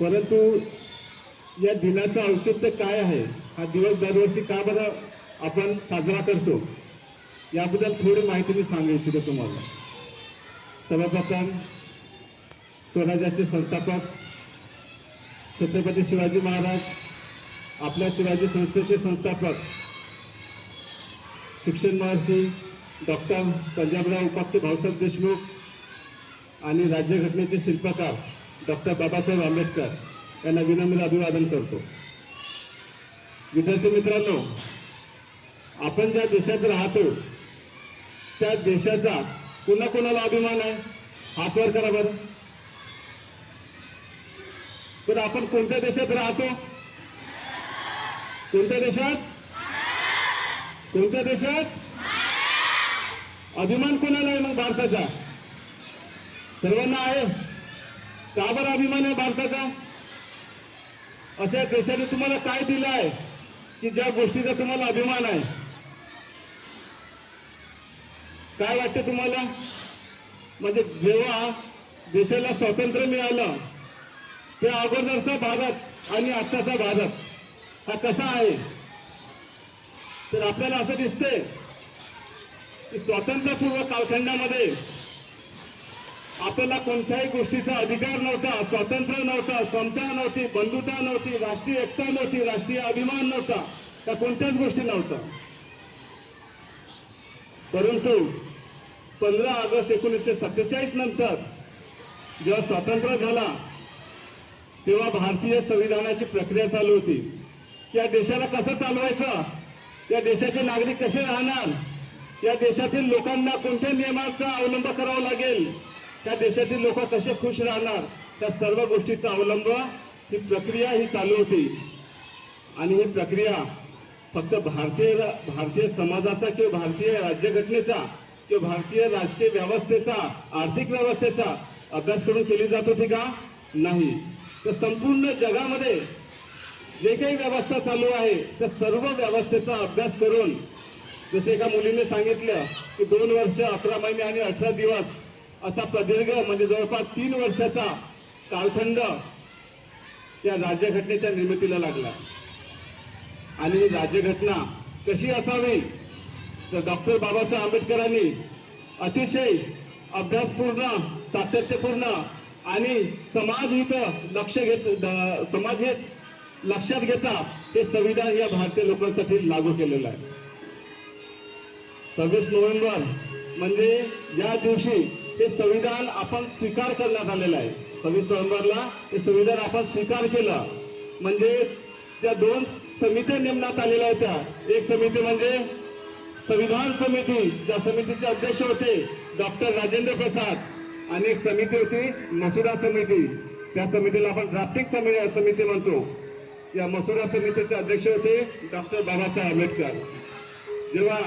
परंतु या दिनाचं औचित्य काय आहे? हा दिवस दरवर्षी का बरं आपण साजरा करतो? याबद्दल थोडी माहिती मी सांगू इच्छितो तुम्हाला. सर्वप्रथम स्वराज्याचे संस्थापक छत्रपती शिवाजी महाराज आपल्या शिवाजी संस्थेचे संस्थापक शिक्षण महर्षी डॉक्टर पंजाबराव उपाख्य भाऊसाहेब देशमुख आणि राज्यघटनेचे शिल्पकार डॉक्टर बाबासाहेब आंबेडकर यांना विनम्र अभिवादन करतो. विद्यार्थी मित्रांनो आपण ज्या देशात राहतो त्या देशाचा कुणा कोणाला अभिमान आहे? हातवर करा बरं. तर आपण कोणत्या देशात राहतो? कोणत्या देशात? कोणत्या देशात? अभिमान कोणाला आहे मग भारताचा? सर्वांना आहे? का बरं अभिमान आहे भारताचा. अशा देशाने तुम्हाला काय दिलं आहे? की ज्या गोष्टीचा तुम्हाला अभिमान आहे? काय वाटतं तुम्हाला? म्हणजे जेव्हा देशाला स्वातंत्र्य मिळालं त्या अगोदरचा भारत आणि आत्ताचा भारत हा कसा आहे? तर आपल्याला असं दिसतंय की स्वातंत्र्यपूर्व कालखंडामध्ये आपल्याला कोणत्याही गोष्टीचा अधिकार नव्हता स्वातंत्र्य नव्हता समता नव्हती बंधुता नव्हती राष्ट्रीय एकता नव्हती राष्ट्रीय अभिमान नव्हता त्या कोणत्याच गोष्टी नव्हत्या. परंतु पंधरा ऑगस्ट एकोणीसशे सत्तेचाळीस नंतर जेव्हा स्वातंत्र्य झाला तेव्हा भारतीय संविधानाची प्रक्रिया चालू होती. या देशाला कसं चालवायचं? या देशाचे नागरिक कसे राहणार? या देशातील लोकांना कोणत्या नियमांचा अवलंब करावा लागेल? त्या देशातील लोक कसे खुश राहणार? त्या सर्व गोष्टीचा अवलंब ही प्रक्रिया ही चालू होती. आणि ही प्रक्रिया फक्त भारतीय भारतीय समाजाचा किंवा भारतीय राज्यघटनेचा किंवा भारतीय राष्ट्रीय व्यवस्थेचा आर्थिक व्यवस्थेचा अभ्यास करून केली जात होती का? नाही. तर संपूर्ण जगामध्ये जे काही व्यवस्था चालू आहे त्या सर्व व्यवस्थेचा अभ्यास करून जसे एका मुलीने सांगितलं की दोन वर्ष अकरा महिने आणि अठरा दिवस असा प्रदीर्घ म्हणजे जवळपास तीन वर्षाचा कालखंड या राज्यघटनेच्या निर्मितीला लागला. आणि ही राज्यघटना कशी असावी? तर डॉक्टर बाबासाहेब आंबेडकरांनी अतिशय अभ्यासपूर्ण सातत्यपूर्ण आणि समाजहित लक्ष घेत समाज समाजहित लक्षात घेता हे संविधान या भारतीय लोकांसाठी लागू केलेलं आहे. सव्वीस नोव्हेंबर म्हणजे या दिवशी हे संविधान आपण स्वीकार करण्यात आलेलं आहे. सव्वीस नोव्हेंबरला हे संविधान आपण स्वीकार केलं. म्हणजे त्या दोन समित्या नेमण्यात आलेल्या होत्या. एक समिती म्हणजे संविधान समिती ज्या समितीचे अध्यक्ष होते डॉक्टर राजेंद्र प्रसाद आणि एक समिती होती मसुदा समिती. त्या समितीला आपण ड्राफ्टिंग समिती समिती म्हणतो. या मसुदा समितीचे अध्यक्ष होते डॉक्टर बाबासाहेब आंबेडकर. जेव्हा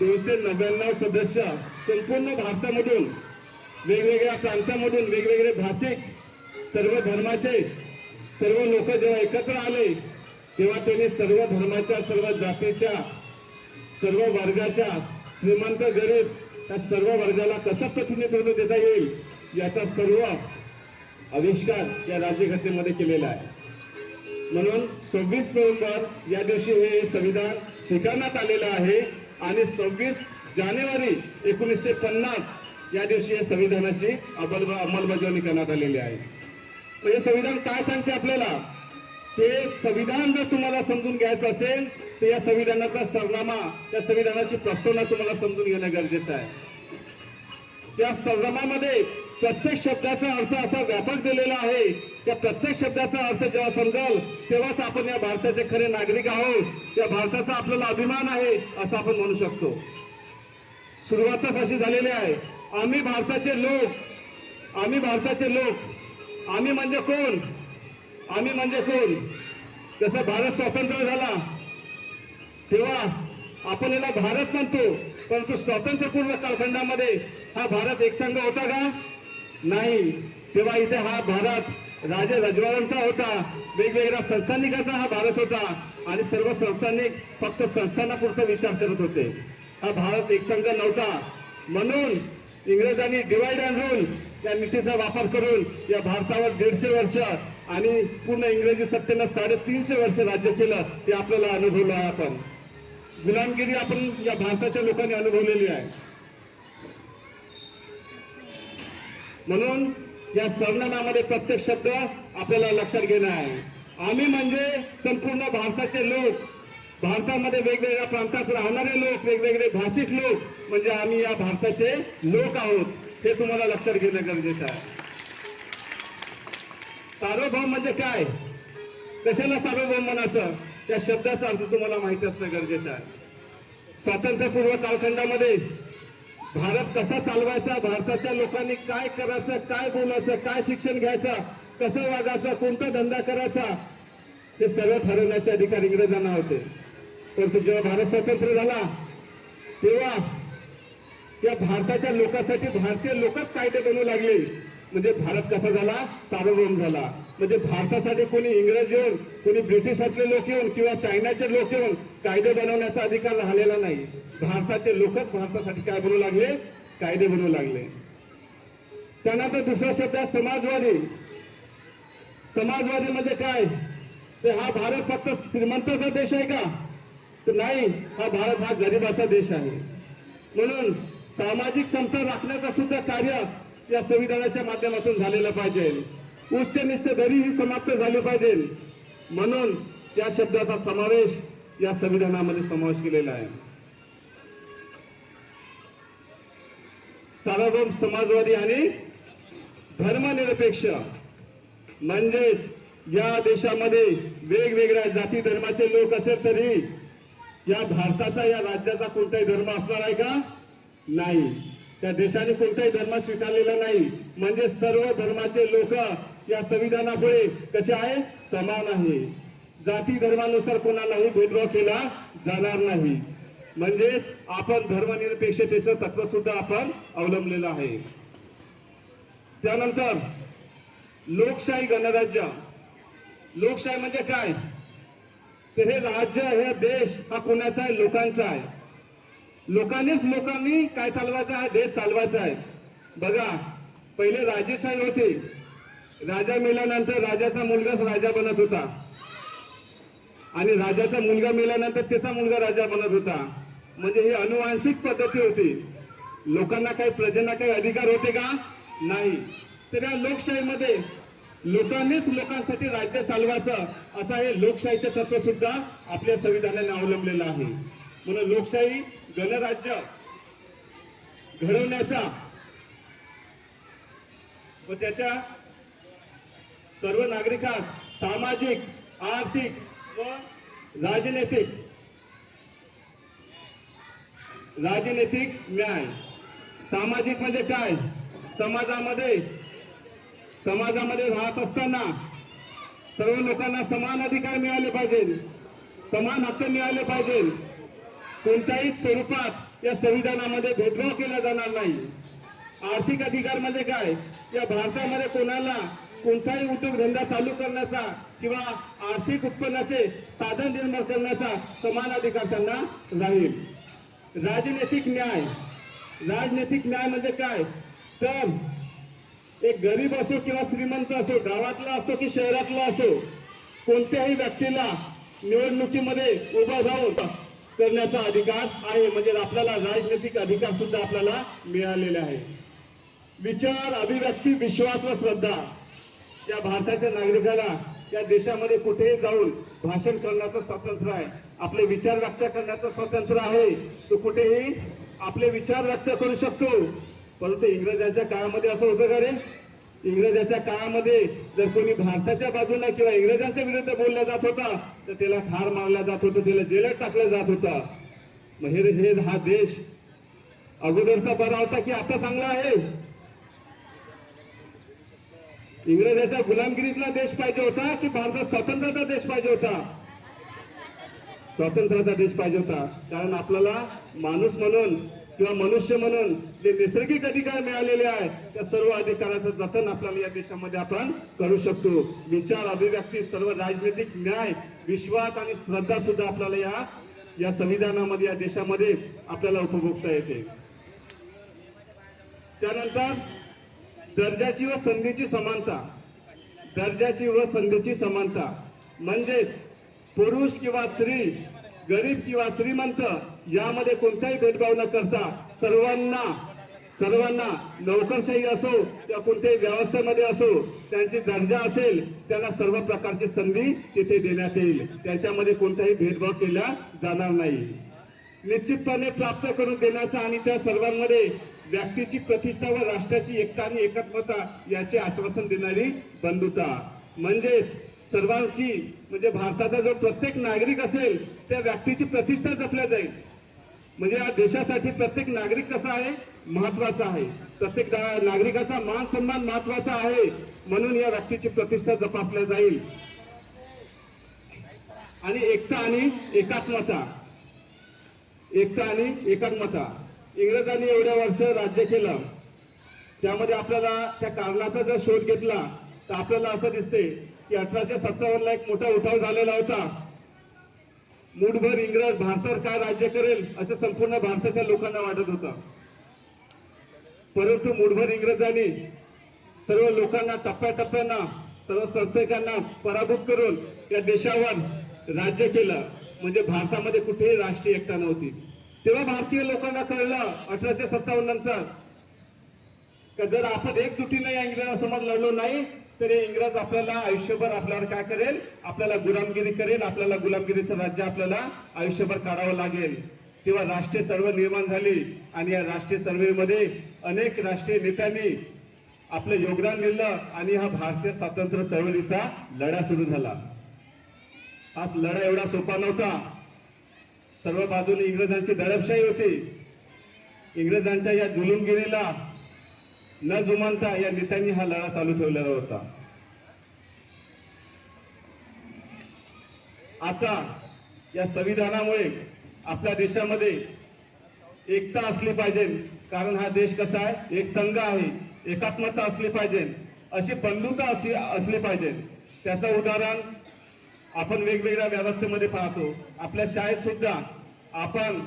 दोनशे नव्याण्णव सदस्य संपूर्ण भारतामधून वेगवेगळ्या प्रांतामधून वेगवेगळे भाषिक सर्व धर्माचे सर्व लोक जेव्हा एकत्र आले तेव्हा त्यांनी सर्व धर्माच्या सर्व जातीच्या सर्व वर्गाच्या श्रीमंत गरीब त्या सर्व वर्गाला कसं प्रतिनिधित्व देता येईल याचा सर्व आविष्कार या राज्यघटनेमध्ये केलेला आहे. म्हणून सव्वीस नोव्हेंबर या दिवशी हे संविधान स्वीकारण्यात आलेलं आहे. आणि सव्वीस जानेवारी एकोणीसशे पन्नास या दिवशी या संविधानाची अंमल अंमलबजावणी करण्यात आलेली आहे. तर हे संविधान काय सांगते आपल्याला? ते संविधान जर तुम्हाला समजून घ्यायचं असेल तर या संविधानाचा सरनामा त्या संविधानाची प्रस्तावना तुम्हाला समजून घेणं गरजेचं आहे. त्या सरनामामध्ये प्रत्येक शब्दाचा अर्थ असा व्यापक दिलेला आहे त्या प्रत्येक शब्दाचा अर्थ जेव्हा समजाल तेव्हाच आपण या भारताचे खरे नागरिक आहोत. त्या भारताचा आपल्याला अभिमान आहे असं आपण म्हणू शकतो. सुरुवातच अशी झालेली आहे. आम्ही भारताचे लोक आम्ही भारताचे लोक. आम्ही म्हणजे कोण? आम्ही म्हणजे कोण? जसं भारत स्वतंत्र झाला तेव्हा आपण याला भारत म्हणतो. परंतु स्वातंत्र्यपूर्व कालखंडामध्ये हा भारत एकसंघ होता का? नाही. तेव्हा इथे हा भारत राजे रजवाड्यांचा होता. वेगवेगळ्या संस्थानिकाचा हा भारत होता? आणि सर्व संस्थानिक फक्त संस्थानापुरता विचार करत होते. हा भारत एकसंघ नव्हता. म्हणून इंग्रजांनी डिवाइड अँड रूल या नीतीचा वापर करून या भारतावर दीडशे वर्ष आणि पूर्ण इंग्रजी सत्तेनं साडेतीनशे वर्ष राज्य केलं ते आपल्याला अनुभवलं आहे आपण. गुलामगिरी आपण या भारताच्या लोकांनी अनुभवलेली आहे. म्हणून या सर्वनामामध्ये प्रत्येक शब्द आपल्याला लक्षात घेणं आहे. आम्ही म्हणजे संपूर्ण भारताचे लोक. भारतामध्ये वेगवेगळ्या प्रांतात राहणारे लोक वेगवेगळे भाषिक लोक. म्हणजे आम्ही या भारताचे लोक आहोत हे तुम्हाला लक्षात घेणं गरजेचं आहे. सार्वभौम म्हणजे काय? कशाला सार्वभौम म्हणायचं? त्या शब्दाचा अर्थ तुम्हाला माहिती असणं गरजेचं आहे. स्वातंत्र्यपूर्व कालखंडामध्ये भारत कसा चालवायचा भारताच्या लोकांनी काय करायचं काय बोलायचं काय शिक्षण घ्यायचं कसं वागायचं कोणता धंदा करायचा हे सर्व ठरवण्याचे अधिकार इंग्रजांना होते. परंतु जेव्हा भारत स्वतंत्र झाला तेव्हा या भारताच्या लोकांसाठी भारतीय लोकच कायदे बनवू लागले. म्हणजे भारत कसा झाला? सार्वभौम झाला. म्हणजे भारतासाठी कोणी इंग्रज येऊन कोणी ब्रिटिशातले लोक येऊन किंवा चायनाचे लोक येऊन कायदे बनवण्याचा अधिकार राहिलेला नाही. भारताचे लोकच भारतासाठी काय बनवू लागले? कायदे बनवू लागले. त्यानंतर दुसरा शब्द आहे समाजवादी. समाजवादी म्हणजे काय? ते हा भारत फक्त श्रीमंताचा देश आहे का? तर नाही हा भारत हा गरिबाचा देश आहे. म्हणून सामाजिक समता राखण्याचा सुद्धा कार्य या संविधानाच्या माध्यमातून झालेलं पाहिजे. उच्च निच्च दरी ही समाप्त झाली पाहिजे. म्हणून या शब्दाचा समावेश या संविधानामध्ये समावेश केलेला आहे. सार्वभौम समाजवादी आणि धर्मनिरपेक्ष म्हणजेच या देशामध्ये वेगवेगळ्या जाती धर्माचे लोक असेल तरी या भारताचा या राज्याचा कोणताही धर्म असणार आहे का? नाही. त्या देशाने कोणताही धर्म स्वीकारलेला नाही. म्हणजे सर्व धर्माचे लोक या संविधानापुढे कसे आहे? समान आहे. जाती धर्मानुसार कोणालाही भेदभाव केला जाणार नाही. म्हणजेच आपण धर्मनिरपेक्षतेचं तत्व सुद्धा आपण अवलंबलेलं आहे. त्यानंतर लोकशाही गणराज्य. लोकशाही म्हणजे काय? तर हे राज्य हे देश हा कोणाचा आहे? लोकांचा आहे. लोकांनीच लोकांनी काय चालवायचं आहे? देश चालवायचा आहे. बघा पहिले राजेशाही होते. राजा मेल्यानंतर राजाचा मुलगाच राजा बनत होता. आणि राजाचा मुलगा मेल्यानंतर त्याचा मुलगा राजा बनत होता. म्हणजे ही अनुवांशिक पद्धती होती. लोकांना काही प्रजेला काही अधिकार होते का? नाही. तर या लोकशाहीमध्ये लोकांनीच लोकांसाठी राज्य चालवायचं असं हे लोकशाहीचे तत्व सुद्धा आपल्या संविधानाने अवलंबलेलं आहे. म्हणून लोकशाही गणराज्य घडवण्याचा व त्याच्या सर्व नागरिकांस सामाजिक आर्थिक व राजनैतिक राजनैतिक न्याय. सामाजिक म्हणजे काय? समाजामध्ये समाजामध्ये राहत असताना सर्व लोकांना समान अधिकार मिळाले पाहिजे समान हक्क मिळाले पाहिजे कोणत्याही स्वरूपात या संविधानामध्ये भेदभाव केला जाणार नाही. आर्थिक अधिकार म्हणजे काय? या भारतामध्ये कोणाला कोणताही उद्योगधंदा चालू करण्याचा किंवा आर्थिक उत्पन्नाचे साधन निर्माण करण्याचा समान अधिकार त्यांना राहील. राजनैतिक न्याय. राजनैतिक न्याय म्हणजे काय? तर एक गरीब असो किंवा श्रीमंत असो गावातला असो की शहरातला असो कोणत्याही व्यक्तीला निवडणुकीमध्ये उभा राहून करण्याचा अधिकार आहे. म्हणजे आपल्याला राजनैतिक अधिकार सुद्धा आपल्याला मिळालेले आहे. विचार अभिव्यक्ती विश्वास व श्रद्धा या भारताच्या नागरिकाला या देशामध्ये कुठेही जाऊन भाषण करण्याचं स्वातंत्र्य आहे. आपले विचार व्यक्त करण्याचं स्वातंत्र्य आहे. तो कुठेही आपले विचार व्यक्त करू शकतो. परंतु इंग्रजांच्या काळामध्ये असं होतं का रे? इंग्रजाच्या काळामध्ये जर कोणी भारताच्या बाजूला किंवा इंग्रजांच्या विरुद्ध बोलला जात होता तर त्याला ठार मारला जात होता त्याला जेलात टाकलं जात होता. मग हे हा देश अगोदरचा बरा होता की आता चांगला आहे? इंग्रजाच्या गुलामगिरीतला देश पाहिजे होता की भारतात स्वातंत्र्याचा देश पाहिजे होता? स्वातंत्र्याचा देश पाहिजे होता. कारण आपल्याला माणूस म्हणून किंवा मनुष्य म्हणून जे नैसर्गिक अधिकार मिळालेले आहेत त्या सर्व अधिकाराचं जतन आपल्याला या देशामध्ये आपण करू शकतो. विचार अभिव्यक्ती सर्व राजनैतिक न्याय विश्वास आणि श्रद्धा सुद्धा आपल्याला या या संविधानामध्ये या देशामध्ये आपल्याला उपभोगता येते. त्यानंतर दर्जाची व संधीची समानता. दर्जाची व संधीची समानता. म्हणजेच पुरुष किंवा स्त्री गरीब किंवा श्रीमंत यामध्ये कोणताही भेदभाव न करता सर्वांना सर्वांना नोकरशाही असो किंवा कोणत्याही व्यवस्थेमध्ये असो त्यांची दर्जा असेल त्यांना सर्व प्रकारची संधी तिथे देण्यात येईल. त्याच्यामध्ये कोणताही भेदभाव केला जाणार नाही. निश्चितपणे प्राप्त करून देण्याचा आणि त्या सर्वांमध्ये व्यक्तीची प्रतिष्ठा व राष्ट्राची एकता आणि एकात्मता याचे आश्वासन देणारी बंधुता. म्हणजेच सर्वांची म्हणजे भारताचा जो प्रत्येक नागरिक असेल त्या व्यक्तीची प्रतिष्ठा जपल्या जाईल. म्हणजे या देशासाठी प्रत्येक नागरिक कसा आहे? महत्त्वाचा आहे. प्रत्येक नागरिकाचा मान सन्मान महत्त्वाचा आहे. म्हणून या व्यक्तीची प्रतिष्ठा जपासल्या जाईल. आणि एकता आणि एकात्मता. एकता आणि एकात्मता. इंग्रजांनी एवढ्या वर्ष राज्य केलं त्यामध्ये आपल्याला त्या कारणाचा जर शोध घेतला तर आपल्याला असं दिसते की अठराशे सत्तावन्नला एक मोठा उठाव झालेला होता. मूठभर इंग्रज भारतावर काय राज्य करेल असं संपूर्ण भारताच्या लोकांना वाटत होतं. परंतु मूठभर इंग्रजांनी सर्व लोकांना टप्प्याटप्प्यांना सर्व संस्थेकांना पराभूत करून या देशावर राज्य केलं. म्हणजे भारतामध्ये कुठेही राष्ट्रीय एकता नव्हती. तेव्हा भारतीय लोकांना कळलं अठराशे सत्तावन्न नंतर का जर आपण एकजुटीने या इंग्रजांसमोर लढलो नाही तर हे इंग्रज आपल्याला आयुष्यभर आपल्यावर काय करेल? आपल्याला गुलामगिरी करेल आपल्याला गुलामगिरीचं राज्य आपल्याला आयुष्यभर काढावं लागेल. तेव्हा राष्ट्रीय चळवळ निर्माण झाली आणि या राष्ट्रीय चळवळीमध्ये अनेक राष्ट्रीय नेत्यांनी आपलं योगदान दिलं आणि हा भारतीय स्वातंत्र्य चळवळीचा लढा सुरू झाला. आज लढा एवढा सोपा नव्हता. सर्व बाजूने इंग्रजांची दडपशाही होती. इंग्रजांच्या या जुलुमगिरीला न जुमानता या नेत्यांनी हा लढा चालू ठेवलेला होता. आता या संविधानामुळे आपल्या देशामध्ये एकता असली पाहिजे. कारण हा देश कसा आहे? एक संघ आहे. एकात्मता असली पाहिजे. अशी बंधुता असली असली पाहिजे. त्याचं उदाहरण आपण वेगवेगळ्या व्यवस्थेमध्ये पाहतो. आपल्या शाळेत सुद्धा आपण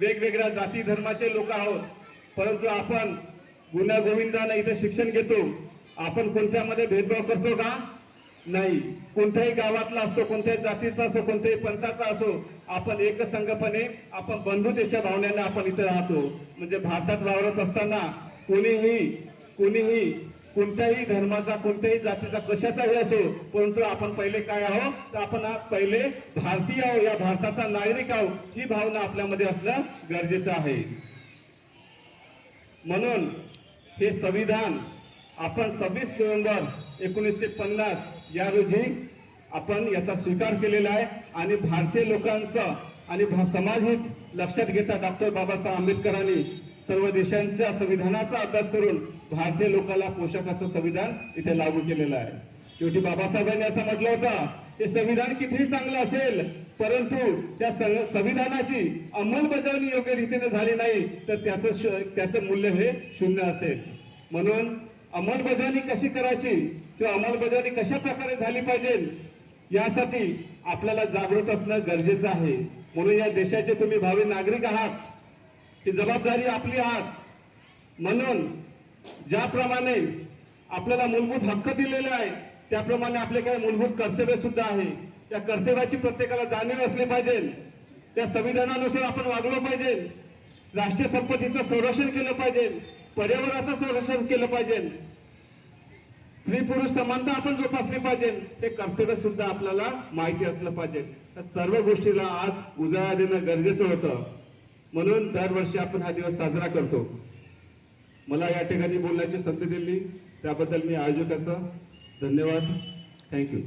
वेगवेगळ्या जाती धर्माचे लोक आहोत परंतु आपण गुन्हा गोविंदाने इथे शिक्षण घेतो. आपण कोणत्यामध्ये भेदभाव करतो का? नाही. कोणत्याही गावातला असतो कोणत्याही जातीचा असो कोणत्याही पंथाचा असो आपण एकसंघपणे आपण बंधुतेच्या भावनेने आपण इथे राहतो. म्हणजे भारतात वावरत असताना कोणीही कोणीही कोणत्याही धर्माचा कोणत्याही जातीचा कशाचाही असो परंतु आपण पहिले काय आहोत? तर आपण पहिले भारतीय आहो या भारताचा नागरिक आहोत. ही भावना आपल्यामध्ये असणं गरजेचं आहे. म्हणून हे संविधान आपण सव्वीस नोव्हेंबर एकोणीसशे पन्नास या रोजी आपण याचा स्वीकार केलेला आहे. आणि भारतीय लोकांचं आणि भा- समाजहित लक्षात घेता डॉक्टर बाबासाहेब आंबेडकरांनी सर्व देशांच्या संविधानाचा अभ्यास करून भारतीय लोकांना पोषक असं संविधान इथे लागू केलेलं आहे. शेवटी बाबासाहेबांनी असं म्हटलं होतं हे संविधान कितीही चांगलं असेल परंतु त्या संविधानाची अंमलबजावणी योग्य रीतीने झाली नाही तर त्याचं त्याचं मूल्य हे शून्य असेल. म्हणून अंमलबजावणी कशी करायची किंवा अंमलबजावणी कशा प्रकारे झाली पाहिजे यासाठी आपल्याला जागृत असणं गरजेचं आहे. म्हणून या देशाचे तुम्ही भावी नागरिक आहात ही जबाबदारी आपली आज म्हणून ज्याप्रमाणे आपल्याला मूलभूत हक्क दिलेले आहे त्याप्रमाणे आपले काही मूलभूत कर्तव्य सुद्धा आहे. त्या कर्तव्याची प्रत्येकाला जाणीव असली पाहिजे. त्या संविधानानुसार आपण वागलो पाहिजे. राष्ट्रीय संपत्तीचं संरक्षण केलं पाहिजे. पर्यावरणाचं संरक्षण केलं पाहिजे. स्त्री पुरुष समानता आपण जोपासली पाहिजे. हे कर्तव्य सुद्धा आपल्याला माहिती असलं पाहिजे. त्या सर्व गोष्टीला आज उजाळा देणं गरजेचं होतं. म्हणून दरवर्षी आपण हा दिवस साजरा करतो. मला या ठिकाणी बोलण्याची संधी दिली. त्याबद्दल मी आयोजकाचं धन्यवाद. थँक्यू